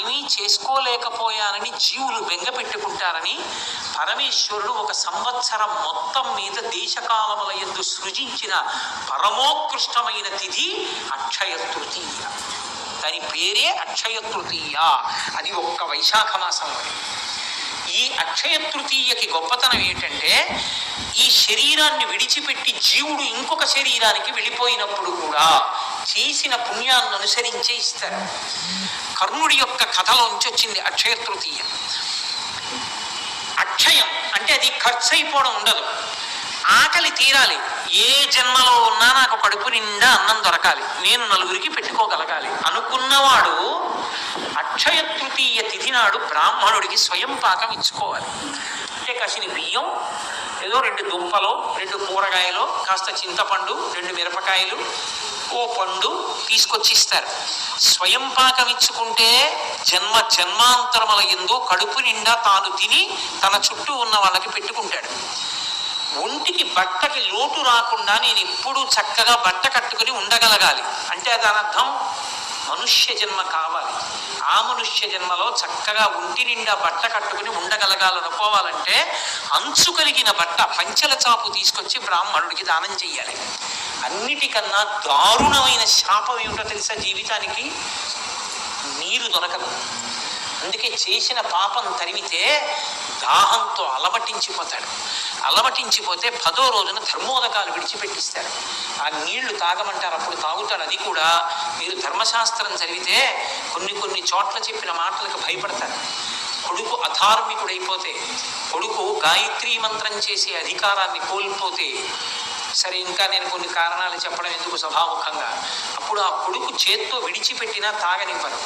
ఏమీ చేసుకోలేకపోయానని జీవులు బెంగపెట్టుకుంటారని పరమేశ్వరుడు ఒక సంవత్సరం మొత్తం మీద దేశకాలముల ఎందు సృజించిన పరమోత్కృష్టమైన తిథి అక్షయ తృతీయ. దాని పేరే అక్షయ తృతీయ అది ఒక్క వైశాఖ మాసంలో ఈ అక్షయ తృతీయకి గొప్పతనం ఏంటంటే ఈ శరీరాన్ని విడిచిపెట్టి జీవుడు ఇంకొక శరీరానికి వెళ్ళిపోయినప్పుడు కూడా చేసిన పుణ్యాన్ని అనుసరించే ఇస్తారు. కర్ణుడి యొక్క కథలోంచి వచ్చింది అక్షయ తృతీయ. అక్షయం అంటే అది ఖర్చు అయిపోవడం ఉండదు. ఆకలి తీరాలి. ఏ జన్మలో ఉన్నా నాకు కడుపు నిండా అన్నం దొరకాలి. నేను నలుగురికి పెట్టుకోగలగాలి. అనుకున్నవాడు అక్షయ తృతీయ తిథి నాడు బ్రాహ్మణుడికి స్వయం పాకం ఇచ్చుకోవాలి. అంటే కసిని బియ్యం ఏదో రెండు దుంపలు రెండు కూరగాయలు కాస్త చింతపండు రెండు మిరపకాయలు ఓ పండు తీసుకొచ్చి ఇస్తారు స్వయం పాకం ఇచ్చుకుంటే జన్మ జన్మాంతరముల ఎందు కడుపు నిండా తాను తిని తన చుట్టూ ఉన్న వాళ్ళకి పెట్టుకుంటాడు. ఒంటికి బట్టకి లోటు రాకుండా నేను ఎప్పుడూ చక్కగా బట్ట కట్టుకుని ఉండగలగాలి. అంటే దాని అర్థం మనుష్య జన్మ కావాలి. ఆ మనుష్య జన్మలో చక్కగా ఒంటి నిండా బట్ట కట్టుకుని ఉండగలగాలనుకోవాలంటే అంచు కలిగిన బట్ట పంచెల చాపు తీసుకొచ్చి బ్రాహ్మణుడికి దానం చెయ్యాలి. అన్నిటికన్నా దారుణమైన శాపం ఏమిటో తెలుసా జీవితానికి? నీరు దొరకదు. అందుకే చేసిన పాపం తరిమితే దాహంతో అలమటించిపోతాడు. అలమటించిపోతే పదో రోజున ధర్మోదకాలు విడిచిపెట్టిస్తారు. ఆ నీళ్ళు తాగమంటారు అప్పుడు తాగుతాడు. అది కూడా మీరు ధర్మశాస్త్రం చదివితే కొన్ని కొన్ని చోట్ల చెప్పిన మాటలకు భయపడతారు. కొడుకు అధార్మికుడైపోతే కొడుకు గాయత్రీ మంత్రం చేసే అధికారాన్ని కోల్పోతే సరే ఇంకా నేను కొన్ని కారణాలు చెప్పడం ఎందుకు సభాముఖంగా అప్పుడు ఆ కొడుకు చేత్తో విడిచిపెట్టినా తాగనివ్వరు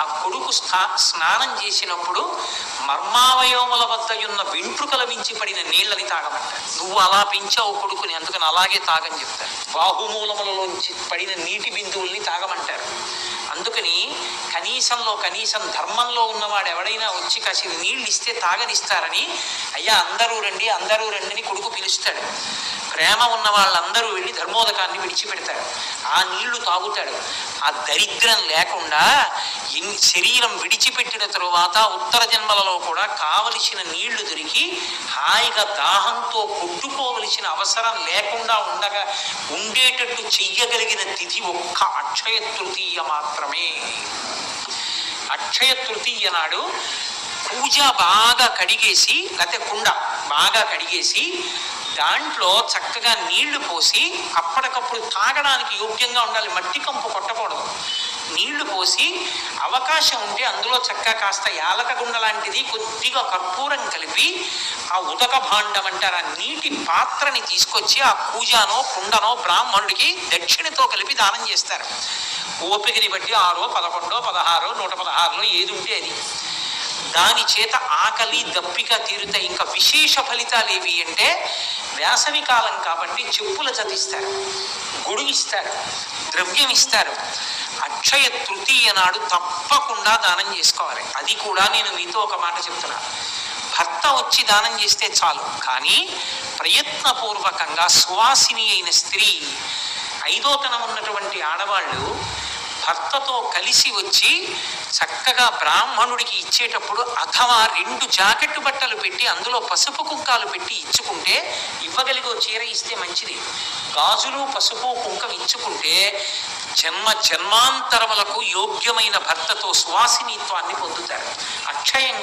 ఆ కొడుకు స్నా స్నానం చేసినప్పుడు మర్మావయవముల వద్ద ఉన్న వెంట్రుకల మించి పడిన నీళ్ళని తాగమంటారు నువ్వు అలా పెంచావు కొడుకుని అందుకని అలాగే తాగని చెప్తారు. బాహుమూలములలోంచి పడిన నీటి బిందువుల్ని తాగమంటారు. అందుకని కనీసంలో కనీసం ధర్మంలో ఉన్నవాడు ఎవడైనా వచ్చి కసి నీళ్ళు ఇస్తే తాగనిస్తారని అయ్యా అందరూ రండి అందరూ రండి అని కొడుకు పిలుస్తాడు. ప్రేమ ఉన్న వాళ్ళందరూ వెళ్ళి ధర్మోదకాన్ని విడిచిపెడతాడు ఆ నీళ్ళు తాగుతాడు. ఆ దరిద్రం లేకుండా శరీరం విడిచిపెట్టిన తరువాత ఉత్తర జన్మలలో కూడా కావలసిన నీళ్ళు దొరికి హాయిగా దాహంతో కొట్టుకోవలసిన అవసరం లేకుండా ఉండగా ఉండేటట్టు చెయ్యగలిగిన తిథి ఒక్క అక్షయ తృతీయ మాత్రం. మాత్రమే. అక్షయ తృతీయ నాడు పూజ బాగా కడిగేసి లేకపోతే కుండ బాగా కడిగేసి దాంట్లో చక్కగా నీళ్ళు పోసి అప్పటికప్పుడు తాగడానికి యోగ్యంగా ఉండాలి. మట్టి కంపు కొట్టకూడదు. నీళ్ళు పోసి అవకాశం ఉంటే అందులో చక్కగా కాస్త యాలక గుండ లాంటిది కొద్దిగా కర్పూరం కలిపి ఆ ఉదక భాండం అంటారు ఆ నీటి పాత్రని తీసుకొచ్చి ఆ పూజానో కుండనో బ్రాహ్మణుడికి దక్షిణతో కలిపి దానం చేస్తారు. ఓపికని బట్టి ఆరో పదకొండో పదహారో నూట పదహారులో ఏది ఉంటే అది. దాని చేత ఆకలి దప్పిక తీరుతాయి ఇంకా విశేష ఫలితాలు ఏవి అంటే వేసవి కాలం కాబట్టి చెప్పుల చదిస్తారు గొడుగు ఇస్తారు ద్రవ్యం ఇస్తారు. అక్షయ తృతీయ నాడు తప్పకుండా దానం చేసుకోవాలి. అది కూడా నేను మీతో ఒక మాట చెప్తున్నాను భర్త వచ్చి దానం చేస్తే చాలు కానీ ప్రయత్నపూర్వకంగా సువాసిని అయిన స్త్రీ ఐదోతనం ఉన్నటువంటి ఆడవాళ్ళు భర్తతో కలిసి వచ్చి చక్కగా బ్రాహ్మణుడికి ఇచ్చేటప్పుడు అథవా రెండు జాకెట్ బట్టలు పెట్టి అందులో పసుపు కుంకాలు పెట్టి ఇచ్చుకుంటే ఇవ్వగలిగో చీర ఇస్తే మంచిది. గాజులు పసుపు కుంకం ఇచ్చుకుంటే జన్మ జన్మాంతరములకు యోగ్యమైన భర్తతో సువాసినిత్వాన్ని పొందుతారు. అక్షయం